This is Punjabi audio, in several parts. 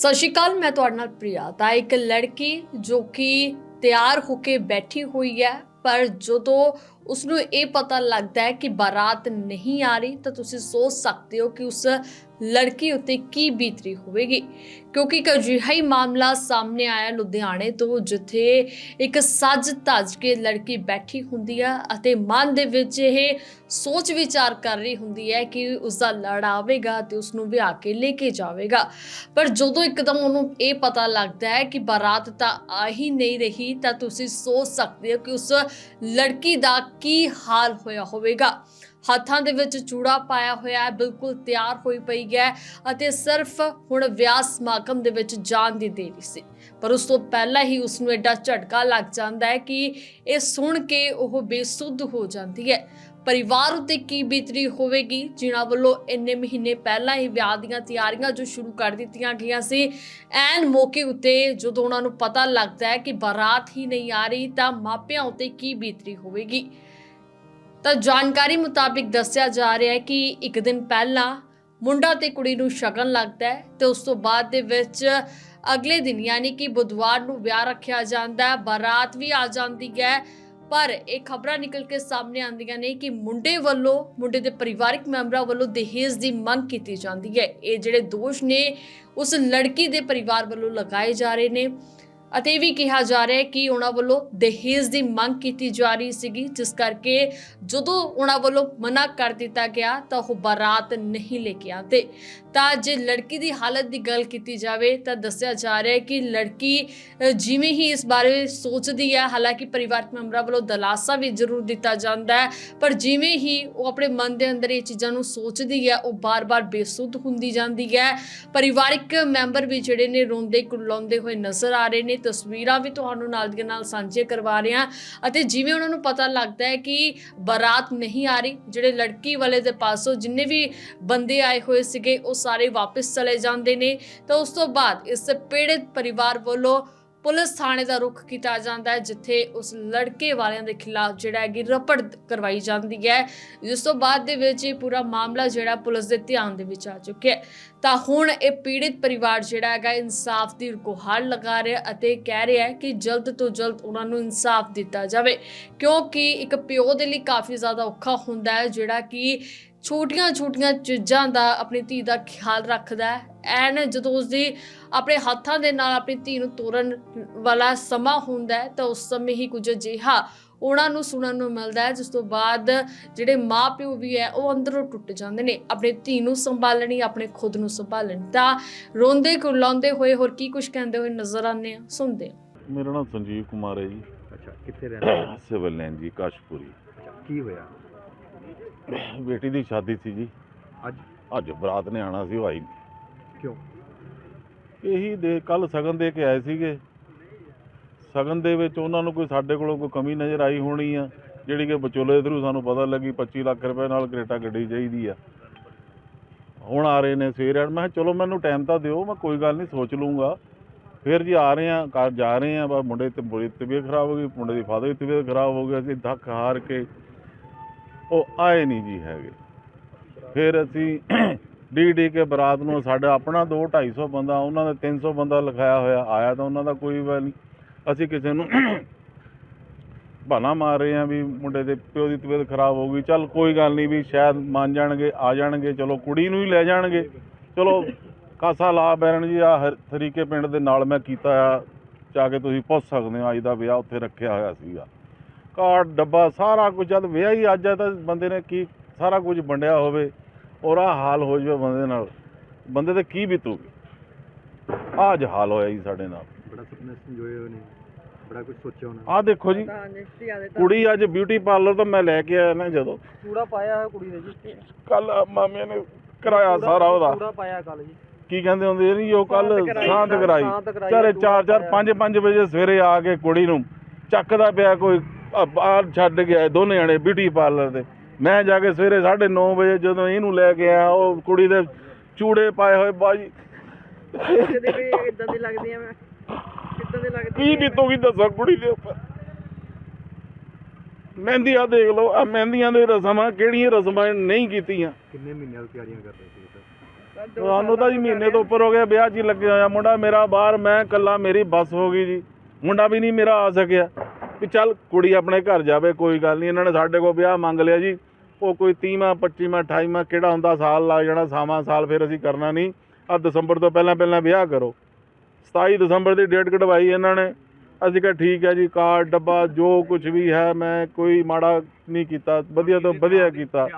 ਸਤਿ ਸ਼੍ਰੀ ਅਕਾਲ, ਮੈਂ ਤੁਹਾਡੇ ਨਾਲ ਪ੍ਰਿਆ। ਤਾਂ ਇੱਕ ਲੜਕੀ ਜੋ ਕਿ ਤਿਆਰ ਹੋ ਕੇ ਬੈਠੀ ਹੋਈ ਹੈ, ਪਰ ਜਦੋਂ ਉਸ ਨੂੰ ਇਹ ਪਤਾ ਲੱਗਦਾ ਹੈ ਕਿ ਬਾਰਾਤ ਨਹੀਂ ਆ ਰਹੀ, ਤਾਂ ਤੁਸੀਂ ਸੋਚ ਸਕਦੇ ਹੋ ਕਿ ਉਸ ਲੜਕੀ ਉੱਤੇ ਕੀ ਬੀਤਰੀ ਹੋਵੇਗੀ। ਕਿਉਂਕਿ ਇੱਕ ਅਜਿਹਾ ਹੀ ਮਾਮਲਾ ਸਾਹਮਣੇ ਆਇਆ ਲੁਧਿਆਣੇ ਤੋਂ, ਜਿੱਥੇ ਇੱਕ ਸੱਜ ਧੱਜ ਕੇ ਲੜਕੀ ਬੈਠੀ ਹੁੰਦੀ ਆ ਅਤੇ ਮਨ ਦੇ ਵਿੱਚ ਇਹ ਸੋਚ ਵਿਚਾਰ ਕਰ ਰਹੀ ਹੁੰਦੀ ਹੈ ਕਿ ਉਸ ਦਾ ਲੜ ਆਵੇਗਾ ਤੇ ਉਸ ਨੂੰ ਵਿਆਹ ਕੇ ਲੈ ਕੇ ਜਾਵੇਗਾ। ਪਰ ਜਦੋਂ ਇੱਕਦਮ ਉਹਨੂੰ ਇਹ ਪਤਾ ਲੱਗਦਾ ਹੈ ਕਿ ਬਾਰਾਤ ਤਾਂ ਆ ਹੀ ਨਹੀਂ ਰਹੀ, ਤਾਂ ਤੁਸੀਂ ਸੋਚ ਸਕਦੇ ਹੋ ਕਿ ਉਸ ਲੜਕੀ ਦਾ ਕੀ ਹਾਲ ਹੋਇਆ ਹੋਵੇਗਾ? ਹੱਥਾਂ ਦੇ ਵਿੱਚ ਚੂੜਾ ਪਾਇਆ ਹੋਇਆ ਹੈ, ਬਿਲਕੁਲ ਤਿਆਰ ਹੋਈ ਪਈ ਹੈ ਅਤੇ ਸਿਰਫ ਹੁਣ ਵਿਆਹ ਸਮਾਗਮ ਦੇ ਵਿੱਚ ਜਾਣ ਦੀ ਦੇਰੀ ਸੀ। ਪਰ ਉਸ ਤੋਂ ਪਹਿਲਾਂ ਹੀ ਉਸ ਨੂੰ ਐਡਾ ਝਟਕਾ ਲੱਗ ਜਾਂਦਾ ਹੈ ਕਿ ਇਹ ਸੁਣ ਕੇ ਉਹ ਬੇਸੁੱਧ ਹੋ ਜਾਂਦੀ ਹੈ। ਪਰਿਵਾਰ ਉਤੇ ਕੀ ਬੀਤਰੀ ਹੋਵੇਗੀ? ਜਿਨ੍ਹਾਂ ਵੱਲੋਂ ਇੰਨੇ ਮਹੀਨੇ ਪਹਿਲਾਂ ਹੀ ਵਿਆਹ ਦੀਆਂ ਤਿਆਰੀਆਂ ਜੋ ਸ਼ੁਰੂ ਕਰ ਦਿੱਤੀਆਂ ਗਈਆਂ ਸੀ, ਐਨ ਮੌਕੇ ਉਤੇ ਜਦੋਂ ਉਹਨਾਂ ਨੂੰ ਪਤਾ ਲੱਗਦਾ ਹੈ ਕਿ ਬਾਰਾਤ ਹੀ ਨਹੀਂ ਆ ਰਹੀ ਤਾਂ ਮਾਪਿਆਂ ਉਤੇ ਕੀ ਬੀਤਰੀ ਹੋਵੇਗੀ? ਤਾਂ ਜਾਣਕਾਰੀ ਮੁਤਾਬਿਕ ਦੱਸਿਆ ਜਾ ਰਿਹਾ ਹੈ ਕਿ ਇੱਕ ਦਿਨ ਪਹਿਲਾਂ ਮੁੰਡਾ ਤੇ ਕੁੜੀ ਨੂੰ ਸ਼ਗਨ ਲੱਗਦਾ ਹੈ ਤੇ ਉਸ ਤੋਂ ਬਾਅਦ ਦੇ ਵਿੱਚ ਅਗਲੇ ਦਿਨ ਯਾਨੀ ਕਿ ਬੁੱਧਵਾਰ ਨੂੰ ਵਿਆਹ ਰੱਖਿਆ ਜਾਂਦਾ ਹੈ, ਬਾਰਾਤ ਵੀ ਆ ਜਾਂਦੀ ਹੈ। ਪਰ ਇਹ ਖਬਰਾਂ ਨਿਕਲ ਕੇ ਸਾਹਮਣੇ ਆਉਂਦੀਆਂ ਨੇ ਕਿ ਮੁੰਡੇ ਵੱਲੋਂ, ਮੁੰਡੇ ਦੇ ਪਰਿਵਾਰਕ ਮੈਂਬਰਾਂ ਵੱਲੋਂ ਦਹੇਜ ਦੀ ਮੰਗ ਕੀਤੀ ਜਾਂਦੀ ਹੈ। ਇਹ ਜਿਹੜੇ ਦੋਸ਼ ਨੇ, ਉਸ ਲੜਕੀ ਦੇ ਪਰਿਵਾਰ ਵੱਲੋਂ ਲਗਾਏ ਜਾ ਰਹੇ ਨੇ। ਅਤੇ ਇਹ ਵੀ ਕਿਹਾ ਜਾ ਰਿਹਾ ਹੈ ਕਿ ਉਹਨਾਂ ਵੱਲੋਂ ਦਹੇਜ ਦੀ ਮੰਗ ਕੀਤੀ ਜਾ ਰਹੀ ਸੀਗੀ, ਜਿਸ ਕਰਕੇ ਜਦੋਂ ਉਹਨਾਂ ਵੱਲੋਂ ਮਨਾ ਕਰ ਦਿੱਤਾ ਗਿਆ ਤਾਂ ਉਹ ਬਾਰਾਤ ਨਹੀਂ ਲੈ ਕੇ ਆਉਂਦੇ। ਤਾਂ ਜੇ ਲੜਕੀ ਦੀ ਹਾਲਤ ਦੀ ਗੱਲ ਕੀਤੀ ਜਾਵੇ ਤਾਂ ਦੱਸਿਆ ਜਾ ਰਿਹਾ ਹੈ ਕਿ ਲੜਕੀ ਜਿਵੇਂ ਹੀ ਇਸ ਬਾਰੇ ਸੋਚਦੀ ਹੈ, ਹਾਲਾਂਕਿ ਪਰਿਵਾਰਕ ਮੈਂਬਰਾਂ ਵੱਲੋਂ ਦਲਾਸਾ ਵੀ ਜ਼ਰੂਰ ਦਿੱਤਾ ਜਾਂਦਾ ਹੈ, ਪਰ ਜਿਵੇਂ ਹੀ ਉਹ ਆਪਣੇ ਮਨ ਦੇ ਅੰਦਰ ਇਹ ਚੀਜ਼ਾਂ ਨੂੰ ਸੋਚਦੀ ਹੈ, ਉਹ ਬਾਰ-ਬਾਰ ਬੇਸੁੱਧ ਹੁੰਦੀ ਜਾਂਦੀ ਹੈ। ਪਰਿਵਾਰਕ ਮੈਂਬਰ ਵੀ ਜਿਹੜੇ ਨੇ ਰੋਂਦੇ ਕੁਰਲਾਉਂਦੇ ਹੋਏ ਨਜ਼ਰ ਆ ਰਹੇ ਨੇ ਤਸਵੀਰਾਂ ਵੀ ਤੁਹਾਨੂੰ ਨਾਲ ਦੀਆਂ ਨਾਲ ਸਾਂਝੇ ਕਰਵਾ ਰਹੇ ਹਾਂ ਅਤੇ ਜਿਵੇਂ ਉਹਨਾਂ ਨੂੰ ਪਤਾ ਲੱਗਦਾ ਹੈ ਕਿ ਬਾਰਾਤ ਨਹੀਂ ਆ ਰਹੀ, ਜਿਹੜੇ ਲੜਕੀ ਵਾਲੇ ਦੇ ਪਾਸੋਂ ਜਿੰਨੇ ਵੀ ਬੰਦੇ ਆਏ ਹੋਏ ਸੀਗੇ, ਉਹ ਸਾਰੇ ਵਾਪਸ ਚਲੇ ਜਾਂਦੇ ਨੇ। ਤਾਂ ਉਸ ਤੋਂ ਬਾਅਦ ਇਸ ਪੀੜਿਤ ਪਰਿਵਾਰ ਵੱਲੋਂ ਪੁਲਿਸ ਥਾਣੇ ਦਾ ਰੁਖ ਕੀਤਾ ਜਾਂਦਾ ਹੈ, ਜਿੱਥੇ ਉਸ ਲੜਕੇ ਵਾਲਿਆਂ ਦੇ ਖਿਲਾਫ ਜਿਹੜਾ ਹੈਗੀ ਕਿ ਰਪੜ ਕਰਵਾਈ ਜਾਂਦੀ ਹੈ। ਜਿਸ ਤੋਂ ਬਾਅਦ ਦੇ ਵਿੱਚ ਇਹ ਪੂਰਾ ਮਾਮਲਾ ਜਿਹੜਾ ਪੁਲਿਸ ਦੇ ਧਿਆਨ ਦੇ ਵਿੱਚ ਆ ਚੁੱਕਿਆ ਹੈ। ਤਾਂ ਹੁਣ ਇਹ ਪੀੜਿਤ ਪਰਿਵਾਰ ਜਿਹੜਾ ਹੈਗਾ, ਇਨਸਾਫ ਦੀ ਗੁਹਾਰ ਲਗਾ ਰਿਹਾ ਅਤੇ ਕਹਿ ਰਿਹਾ ਹੈ ਕਿ ਜਲਦ ਤੋਂ ਜਲਦ ਉਹਨਾਂ ਨੂੰ ਇਨਸਾਫ ਦਿੱਤਾ ਜਾਵੇ। ਕਿਉਂਕਿ ਇੱਕ ਪਿਓ ਦੇ ਲਈ ਕਾਫੀ ਜ਼ਿਆਦਾ ਔਖਾ ਹੁੰਦਾ ਹੈ, ਜਿਹੜਾ ਕਿ ਛੋਟੀਆਂ-ਛੋਟੀਆਂ ਚੀਜ਼ਾਂ ਦਾ ਆਪਣੀ ਧੀ ਦਾ ਖਿਆਲ ਰੱਖਦਾ ਹੈ। ਐਨ ਜਦੋਂ ਉਸਦੀ ਆਪਣੇ ਹੱਥਾਂ ਦੇ ਨਾਲ ਆਪਣੀ ਧੀ ਨੂੰ ਤੋਰਨ ਵਾਲਾ ਸਮਾਂ ਹੁੰਦਾ ਹੈ ਤਾਂ ਉਸ ਸਮੇਂ ਹੀ ਕੁਝ ਅਜਿਹਾ ਉਹਨਾਂ ਨੂੰ ਸੁਣਨ ਨੂੰ ਮਿਲਦਾ ਹੈ ਜਿਸ ਤੋਂ ਬਾਅਦ ਜਿਹੜੇ ਮਾਪਿਓ ਵੀ ਹੈ ਉਹ ਅੰਦਰੋਂ ਟੁੱਟ ਜਾਂਦੇ ਨੇ। ਆਪਣੀ ਧੀ ਨੂੰ ਸੰਭਾਲਣੀ ਆਪਣੇ ਖੁਦ ਨੂੰ ਸੰਭਾਲਣ। ਤਾਂ ਰੋਂਦੇ ਕੁਰਲਾਉਂਦੇ ਹੋਏ ਹੋਰ ਕੀ ਕੁਝ ਕਹਿੰਦੇ ਹੋਏ ਨਜ਼ਰ ਆਉਂਦੇ ਆ ਸੁਣਦੇ ਹਾਂ ਮੇਰਾ ਨਾਮ ਸੰਜੀਵ ਕੁਮਾਰ ਹੈ ਜੀ। ਅੱਛਾ ਕਿੱਥੇ ਰਹਿੰਦੇ ਸਿਵਲ ਲਾਈਨ ਜੀ ਕਾਸ਼ਪੁਰੀ। ਅੱਛਾ ਕੀ ਹੋਇਆ? ਬੇਟੀ ਦੀ ਸ਼ਾਦੀ ਸੀ ਜੀ। ਅੱਜ? ਅੱਜ ਬਰਾਤ ਨੇ ਆਣਾ ਸੀ ਉਹ ਆਈ ਨਹੀਂ। ਕਿਉਂ? ਇਹੀ ਦੇ ਕੱਲ ਸਗਨ ਦੇ ਕੇ ਆਏ ਸੀਗੇ। ਸਗਨ ਦੇ ਵਿੱਚ ਉਹਨਾਂ ਨੂੰ ਕੋਈ ਸਾਡੇ ਕੋਲੋਂ ਕੋਈ ਕਮੀ ਨਜ਼ਰ ਆਈ ਹੋਣੀ ਆ ਜਿਹੜੀ ਕਿ ਵਿਚੋਲੇ ਦੇ ਥਰੂ ਸਾਨੂੰ ਪਤਾ ਲੱਗੀ 25 ਲੱਖ ਰੁਪਏ ਨਾਲ ਕਰੇਟਾ ਗੱਡੀ ਚਾਹੀਦੀ ਆ। ਹੁਣ ਆ ਰਹੇ ਨੇ ਸਵੇਰੇ ਮੈਂ ਕਿਹਾ ਚਲੋ ਮੈਨੂੰ ਟਾਈਮ ਤਾਂ ਦਿਓ ਮੈਂ ਕੋਈ ਗੱਲ ਨਹੀਂ ਸੋਚ ਲੂੰਗਾ ਫਿਰ ਜੀ ਆ ਰਹੇ ਆ ਘਰ ਜਾ ਰਹੇ ਆ ਬਸ ਮੁੰਡੇ ਤੇ ਬੁਰੀ ਤਬੀਅਤ ਖਰਾਬ ਹੋ ਗਈ ਮੁੰਡੇ ਦੀ ਫਾਦਰ ਦੀ ਤਬੀਅਤ ਖਰਾਬ ਹੋ ਗਈ ਅਸੀਂ ਧੱਕ ਹਾਰ ਕੇ ਉਹ ਆਏ ਨਹੀਂ ਜੀ ਹੈਗੇ। ਫਿਰ ਅਸੀਂ ਡੀ ਡੀ ਕੇ ਬਰਾਤ ਨੂੰ ਸਾਡਾ ਆਪਣਾ 2 250 ਬੰਦਾ, ਉਹਨਾਂ ਦਾ 300 ਬੰਦਾ ਲਿਖਾਇਆ ਹੋਇਆ, ਆਇਆ ਤਾਂ ਉਹਨਾਂ ਦਾ ਕੋਈ ਵੀ ਨਹੀਂ। ਅਸੀਂ ਕਿਸੇ ਨੂੰ ਬਹਾਨਾ ਮਾਰ ਰਹੇ ਆ ਵੀ ਮੁੰਡੇ ਦੇ ਪਿਓ ਦੀ ਤਬੀਅਤ ਖਰਾਬ ਹੋ ਗਈ। ਚੱਲ ਕੋਈ ਗੱਲ ਨਹੀਂ ਵੀ ਸ਼ਾਇਦ ਮੰਨ ਜਾਣਗੇ, ਆ ਜਾਣਗੇ, ਚਲੋ ਕੁੜੀ ਨੂੰ ਹੀ ਲੈ ਜਾਣਗੇ। ਚਲੋ ਕਾਸਾ ਲਾ ਬੈਰਨ ਜੀ ਆ ਤਰੀਕੇ ਪਿੰਡ ਦੇ ਨਾਲ ਮੈਂ ਕੀਤਾ ਆ, ਜਾ ਕੇ ਤੁਸੀਂ ਪੁੱਛ ਸਕਦੇ ਹੋ ਅੱਜ ਦਾ ਵਿਆਹ ਉੱਥੇ ਰੱਖਿਆ ਹੋਇਆ ਸੀਗਾ। ਕਾਰਡ ਡੱਬਾ ਸਾਰਾ ਕੁਝ ਜਦ ਵਿਆਹ ਹੀ ਅੱਜ ਆ ਤਾਂ ਬੰਦੇ ਨੇ ਕੀ ਸਾਰਾ ਕੁਝ ਵੰਡਿਆ ਹੋਵੇ ਔਰ ਆ ਹਾਲ ਹੋ ਜਾਵੇ ਬੰਦੇ ਨਾਲ ਬੰਦੇ ਤੇ ਕੀ ਬੀਤੂਗੀ? ਅੱਜ ਹਾਲ ਹੋਇਆ ਜੀ ਸਾਡੇ ਨਾਲ। ਬੜਾ ਸੁਪਨੇ ਸੰਜੋਏ ਹੋਏ ਨੇ ਬੜਾ ਕੁਝ ਸੋਚਿਆ ਹੋਣਾ ਆਹ ਦੇਖੋ ਜੀ ਕੁੜੀ ਅੱਜ ਬਿਊਟੀ ਪਾਰਲਰ ਤੋਂ ਮੈਂ ਲੈ ਕੇ ਆਇਆ ਨਾ ਜਦੋਂ। ਚੂੜਾ ਪਾਇਆ ਹੋਇਆ ਕੁੜੀ ਨੇ ਜੀ। ਕੱਲ ਮਾਮੇ ਨੇ ਕਰਾਇਆ ਸਾਰਾ ਉਹਦਾ। ਚੂੜਾ ਪਾਇਆ ਕੱਲ ਜੀ। ਕੀ ਕਹਿੰਦੇ ਹੁੰਦੇ ਨਹੀਂ ਉਹ ਕੱਲ ਸ਼ਾਂਤ ਕਰਾਈ, ਚਾਰੇ ਚੂੜਾ 4 4 ਪਾਇਆ। 5 5 ਵਜੇ ਸਵੇਰੇ ਆ ਕੇ ਕੁੜੀ ਨੂੰ ਚੱਕਦਾ ਪਿਆ ਕੋਈ ਆ ਬਾਹਰ ਛੱਡ ਗਿਆ ਦੋਨੇ ਜਣੇ ਬਿਊਟੀ ਪਾਰਲਰ ਦੇ। ਮੈਂ ਜਾ ਕੇ ਸਵੇਰੇ 9:30 ਵਜੇ ਜਦੋਂ ਇਹਨੂੰ ਲੈ ਕੇ ਆਇਆ ਉਹ ਕੁੜੀ ਦੇ ਚੂੜੇ ਪਾਏ ਹੋਏ ਬਾਜੀ। ਕਦੇ ਵੀ ਇਦਾਂ ਦੀ ਲੱਗਦੀ ਆ ਮੈਂ। ਕਿੱਦਾਂ ਦੀ ਲੱਗਦੀ ਕੀ ਬੀਤੂਗੀ ਦੱਸੋ ਕੁੜੀ ਦੇ ਉੱਪਰ। ਮਹਿੰਦੀਆਂ ਦੇਖ ਲਓ ਆ ਮਹਿੰਦੀਆਂ ਦੇ ਰਸਮਾਂ ਕਿਹੜੀਆਂ ਰਸਮਾਂ ਨਹੀਂ ਕੀਤੀਆਂ। ਕਿੰਨੇ ਮਹੀਨਿਆਂ ਤੋਂ ਤਿਆਰੀਆਂ ਕਰ ਰਹੇ ਸੀ ਸਰ ਸਾਨੂੰ ਤਾਂ ਜੀ ਮਹੀਨੇ ਤੋਂ ਉੱਪਰ ਹੋ ਗਿਆ ਵਿਆਹ 'ਚ ਹੀ ਲੱਗੇ ਹੋਇਆ ਮੁੰਡਾ ਮੇਰਾ ਬਾਹਰ ਮੈਂ ਇਕੱਲਾ ਮੇਰੀ ਬੱਸ ਹੋ ਗਈ ਜੀ। ਮੁੰਡਾ ਵੀ ਨਹੀਂ ਮੇਰਾ ਆ ਸਕਿਆ। ਵੀ ਚੱਲ ਕੁੜੀ ਆਪਣੇ ਘਰ ਜਾਵੇ, ਕੋਈ ਗੱਲ ਨਹੀਂ, ਇਹਨਾਂ ਨੇ ਸਾਡੇ ਕੋਲ ਵਿਆਹ ਮੰਗ ਲਿਆ ਜੀ। ਉਹ ਕੋਈ 30ਵਾਂ 25ਵਾਂ 28ਵਾਂ ਕਿਹੜਾ ਹੁੰਦਾ, ਸਾਲ ਲੱਗ ਜਾਣਾ ਸਾਵਾਂ ਸਾਲ ਫਿਰ ਅਸੀਂ ਕਰਨਾ ਨਹੀਂ। ਆ ਦਸੰਬਰ ਤੋਂ ਪਹਿਲਾਂ ਪਹਿਲਾਂ ਵਿਆਹ ਕਰੋ। 27 ਦਸੰਬਰ ਦੀ ਡੇਟ ਕਢਵਾਈ ਇਹਨਾਂ ਨੇ। ਅਸੀਂ ਕਿਹਾ ਠੀਕ ਹੈ ਜੀ, ਕਾਰਡ, ਡੱਬਾ, ਜੋ ਕੁਝ ਵੀ ਹੈ, ਮੈਂ ਕੋਈ ਮਾੜਾ ਨਹੀਂ ਕੀਤਾ, ਵਧੀਆ ਤੋਂ ਵਧੀਆ ਕੀਤਾ।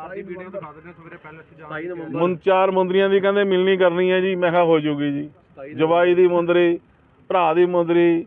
ਮੁੰ, ਚਾਰ ਮੁੰਦਰੀਆਂ ਦੀ ਕਹਿੰਦੇ ਮਿਲਣੀ ਕਰਨੀ ਹੈ ਜੀ, ਮੈਂ ਕਿਹਾ ਹੋ ਜੂਗੀ ਜੀ। ਜਵਾਈ ਦੀ ਮੁੰਦਰੀ, ਭਰਾ ਦੀ ਮੁੰਦਰੀ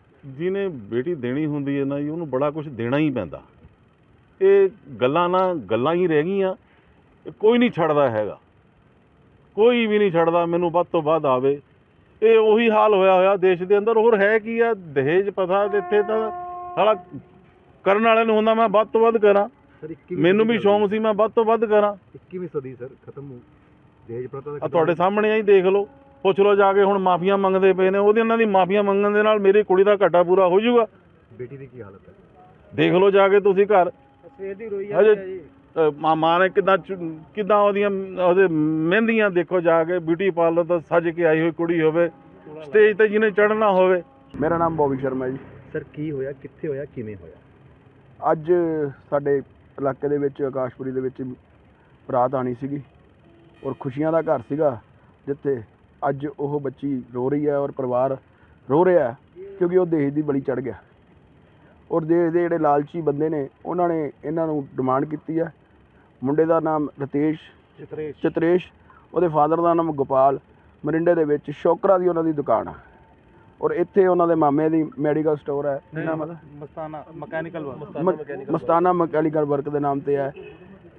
ਜਿਹਨੇ ਬੇਟੀ ਦੇਣੀ ਹੁੰਦੀ ਹੈ ਨਾ ਜੀ ਉਹਨੂੰ ਬੜਾ ਕੁਝ ਦੇਣਾ ਹੀ ਪੈਂਦਾ। ਇਹ ਗੱਲਾਂ ਨਾ ਗੱਲਾਂ ਹੀ ਰਹਿ ਗਈਆਂ ਕੋਈ ਨਹੀਂ ਛੱਡਦਾ ਹੈਗਾ। ਕੋਈ ਵੀ ਨਹੀਂ ਛੱਡਦਾ ਮੈਨੂੰ ਵੱਧ ਤੋਂ ਵੱਧ ਆਵੇ। ਇਹ ਉਹੀ ਹਾਲ ਹੋਇਆ ਹੋਇਆ ਦੇਸ਼ ਦੇ ਅੰਦਰ ਹੋਰ ਹੈ ਕੀ ਆ? ਦਹੇਜ ਪਤਾ ਇੱਥੇ ਤਾਂ ਸਾਲਾ ਕਰਨ ਵਾਲੇ ਨੂੰ ਹੁੰਦਾ ਮੈਂ ਵੱਧ ਤੋਂ ਵੱਧ ਕਰਾਂ। ਸਰ 21ਵੀਂ ਮੈਨੂੰ ਵੀ ਸ਼ੌਂਕ ਸੀ ਮੈਂ ਵੱਧ ਤੋਂ ਵੱਧ ਕਰਾਂ। 21ਵੀਂ ਸਦੀ ਸਰ ਖਤਮ ਹੋ ਦਹੇਜ ਪ੍ਰਥਾ ਤੁਹਾਡੇ ਸਾਹਮਣੇ ਆਈ ਦੇਖ ਲਓ। ਪੁੱਛ ਲਓ ਜਾ ਕੇ ਹੁਣ ਮਾਫੀਆਂ ਮੰਗਦੇ ਪਏ ਨੇ ਉਹਦੇ ਉਹਨਾਂ ਦੀ ਮਾਫੀਆਂ ਮੰਗਣ ਦੇ ਨਾਲ ਮੇਰੀ ਕੁੜੀ ਦਾ ਘਾਟਾ ਪੂਰਾ ਹੋ ਜਾਊਗਾ। ਬੇਟੀ ਦੀ ਕੀ ਹਾਲਤ ਹੈ? ਦੇਖ ਲਓ ਜਾ ਕੇ ਤੁਸੀਂ ਘਰ। ਸਵੇਰ ਦੀ ਰੋਈ ਹਜੇ ਅ, ਮਾ- ਮਾਂ ਨੇ ਕਿਦਾਂ ਕਿਦਾਂ ਉਹਦੀਆਂ ਉਹਦੇ ਮਹਿੰਦੀਆਂ ਦੇਖੋ ਜਾ ਕੇ ਬਿਊਟੀ ਪਾਰਲਰ ਤੋਂ ਸੱਜ ਕੇ ਆਈ ਹੋਈ ਕੁੜੀ ਹੋਵੇ ਸਟੇਜ ਤੇ ਜਿਹਨੇ ਚੜ੍ਹਨਾ ਹੋਵੇ। ਮੇਰਾ ਨਾਮ ਬੋਬੀ ਸ਼ਰਮਾ ਜੀ। ਸਰ ਕੀ ਹੋਇਆ ਕਿੱਥੇ ਹੋਇਆ ਕਿਵੇਂ ਹੋਇਆ? ਅੱਜ ਸਾਡੇ ਇਲਾਕੇ ਦੇ ਵਿੱਚ ਆਕਾਸ਼ਪੁਰੀ ਦੇ ਵਿੱਚ ਬਰਾਤ ਆਣੀ ਸੀਗੀ ਔਰ ਖੁਸ਼ੀਆਂ ਦਾ ਘਰ ਸੀਗਾ ਜਿੱਥੇ ਅੱਜ ਉਹ ਬੱਚੀ ਰੋ ਰਹੀ ਹੈ ਔਰ ਪਰਿਵਾਰ ਰੋ ਰਿਹਾ ਹੈ ਕਿਉਂਕਿ ਉਹ ਦੇਸ਼ ਦੀ ਬਲੀ ਚੜ ਗਿਆ। ਔਰ ਦੇਸ਼ ਦੇ ਜਿਹੜੇ ਲਾਲਚੀ ਬੰਦੇ ਨੇ ਉਹਨਾਂ ਨੇ ਇਹਨਾਂ ਨੂੰ ਡਿਮਾਂਡ ਕੀਤੀ ਹੈ। ਮੁੰਡੇ ਦਾ ਨਾਮ ਰਤੇਸ਼ ਚਿਤਰੇਸ਼। ਚਿਤਰੇਸ਼ ਉਹਦੇ ਫਾਦਰ ਦਾ ਨਾਮ ਗੋਪਾਲ ਮਰਿੰਡੇ ਦੇ ਵਿੱਚ ਸ਼ੋਕਰਾ ਦੀ ਉਹਨਾਂ ਦੀ ਦੁਕਾਨ ਹੈ ਔਰ ਇੱਥੇ ਉਹਨਾਂ ਦੇ ਮਾਮੇ ਦੀ ਮੈਡੀਕਲ ਸਟੋਰ ਹੈ। ਹੈ ਮਸਤਾਨਾ ਮਕੈਨੀਕਲ ਮ- ਮਸਤਾਨਾ ਮਕੈਨੀਕਲ ਵਰਕ ਦੇ ਨਾਮ ਤੇ ਹੈ।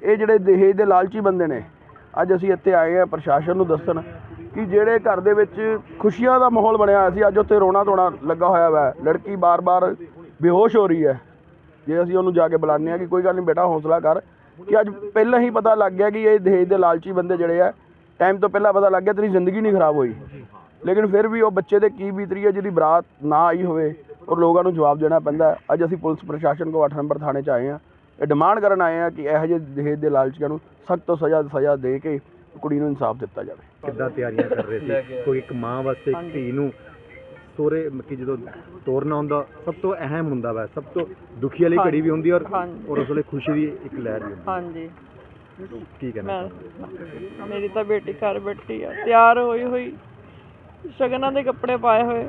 ਇਹ ਜਿਹੜੇ ਦਹੇਜ ਦੇ ਲਾਲਚੀ ਬੰਦੇ ਨੇ ਅੱਜ ਅਸੀਂ ਇੱਥੇ ਆਏ ਆ ਪ੍ਰਸ਼ਾਸਨ ਨੂੰ ਦੱਸਣ। ਕਿ ਜਿਹੜੇ ਘਰ ਦੇ ਵਿੱਚ ਖੁਸ਼ੀਆਂ ਦਾ ਮਾਹੌਲ ਬਣਿਆ ਹੋਇਆ ਸੀ, ਅੱਜ ਉੱਥੇ ਰੋਣਾ ਧੋਣਾ ਲੱਗਾ ਹੋਇਆ ਵਾ। ਲੜਕੀ ਬਾਰ-ਬਾਰ ਬੇਹੋਸ਼ ਹੋ ਰਹੀ ਹੈ। ਜੇ ਅਸੀਂ ਉਹਨੂੰ ਜਾ ਕੇ ਬੁਲਾਉਂਦੇ ਆ ਕਿ ਕੋਈ ਗੱਲ ਨਹੀਂ ਬੇਟਾ, ਹੌਸਲਾ ਕਰ ਕਿ ਅੱਜ ਪਹਿਲਾਂ ਹੀ ਪਤਾ ਲੱਗ ਗਿਆ ਕਿ ਇਹ ਦਹੇਜ ਦੇ ਲਾਲਚੀ ਬੰਦੇ ਜਿਹੜੇ ਆ ਟਾਈਮ ਤੋਂ ਪਹਿਲਾਂ ਪਤਾ ਲੱਗ ਗਿਆ ਤੇਰੀ ਜ਼ਿੰਦਗੀ ਨਹੀਂ ਖਰਾਬ ਹੋਈ। ਲੇਕਿਨ ਫਿਰ ਵੀ ਉਹ ਬੱਚੇ ਦੇ ਕੀ ਬੀਤ ਰਹੀ ਹੈ, ਜਿਹਦੀ ਬਰਾਤ ਨਾ ਆਈ ਹੋਵੇ, ਔਰ ਲੋਕਾਂ ਨੂੰ ਜਵਾਬ ਦੇਣਾ ਪੈਂਦਾ ਅੱਜ ਅਸੀਂ ਪੁਲਿਸ ਪ੍ਰਸ਼ਾਸਨ ਕੋ 8 ਨੰਬਰ ਥਾਣੇ 'ਚ ਆਏ ਹਾਂ। ਇਹ ਡਿਮਾਂਡ ਕਰਨ ਆਏ ਹਾਂ ਕਿ ਇਹੋ ਜਿਹੇ ਦਹੇਜ ਦੇ ਲਾਲਚੀਆਂ ਨੂੰ ਸਖਤ ਤੋਂ ਸਜ਼ਾ ਸਜ਼ਾ ਦੇ ਕੇ ਕੁੜੀ ਨੂੰ ਇਨਸਾਫ ਦਿੱਤਾ ਜਾਵੇ। ਕਿੱਦਾਂ ਤਿਆਰੀਆਂ ਕਰ ਰਹੇ ਸੀ? ਕੋਈ ਇੱਕ ਮਾਂ ਵਾਸਤੇ ਇੱਕ ਧੀ ਨੂੰ ਸੋਰੇ ਮੱਕੀ ਜਦੋਂ ਤੋਰਨਾ ਹੁੰਦਾ ਸਭ ਤੋਂ ਅਹਿਮ ਹੁੰਦਾ ਵਾ ਸਭ ਤੋਂ ਦੁਖੀ ਵਾਲੀ ਘੜੀ ਵੀ ਹੁੰਦੀ ਔਰ। ਔਰ ਉਸ ਵੇਲੇ ਖੁਸ਼ੀ ਦੀ ਇੱਕ ਲਹਿਰ ਵੀ ਹੁੰਦੀ। ਹਾਂਜੀ। ਹੈ ਕੀ ਕਹਿਣਾ ਮੇਰੀ ਤਾਂ ਬੇਟੀ ਘਰ ਬੈਠੀ ਆ ਤਿਆਰ ਹੋਈ ਹੋਈ। ਸ਼ਗਨਾਂ ਦੇ ਕੱਪੜੇ ਪਾਏ ਹੋਏ।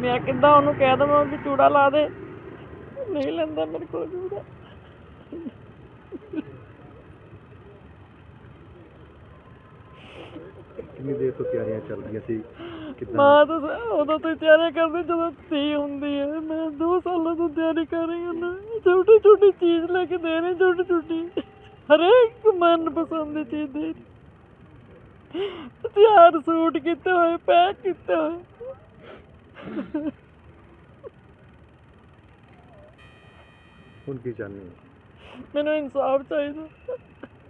ਮੈਂ ਕਿੱਦਾਂ ਉਹਨੂੰ ਕਹਿ ਦਵਾਂ ਵੀ ਚੂੜਾ ਲਾ ਦੇ। ਨਹੀਂ ਲੈਂਦਾ ਮੇਰੇ ਕੋਲ ਚੂੜਾ। ਕਿੰਨੀ ਦੇਰ ਤੋਂ ਤਿਆਰੀਆਂ ਚੱਲ ਰਹੀਆਂ ਸੀ? ਕਿੱਦਾਂ? ਮਾਂ ਤਾਂ ਸ- ਉਦੋਂ ਤੋਂ ਹੀ ਤਿਆਰੀ ਕਰਦੀ ਜਦੋਂ ਧੀ ਹੁੰਦੀ ਹੈ। ਮੈਂ 2 ਸਾਲਾਂ ਤੋਂ ਤਿਆਰੀ ਕਰ ਰਹੀ ਹਾਂ ਨਾ। ਛੋਟੀ ਛੋਟੀ ਚੀਜ਼ ਲੈ ਕੇ ਦੇ ਰਹੀ ਛੋਟੀ ਛੋਟੀ ਹਰੇਕ ਮਨ ਪਸੰਦ ਦੀ ਚੀਜ਼ ਦੇ ਰਹੀ। ਤਿਆਰ ਸੂਟ ਕੀਤੇ ਹੋਏ ਪੈਕ ਕੀਤੇ ਹੋਏ। ਹੁਣ ਕੀ ਚਾਹੁੰਦੇ ਹੋ? ਮੈਨੂੰ ਇਨਸਾਫ ਚਾਹੀਦਾ।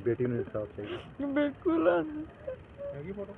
ਬੇਟੀ ਨੂੰ ਇਨਸਾਫ ਚਾਹੀਦਾ। ਬਿਲਕੁਲ ਹੈਗੀ ਫੋਟੋ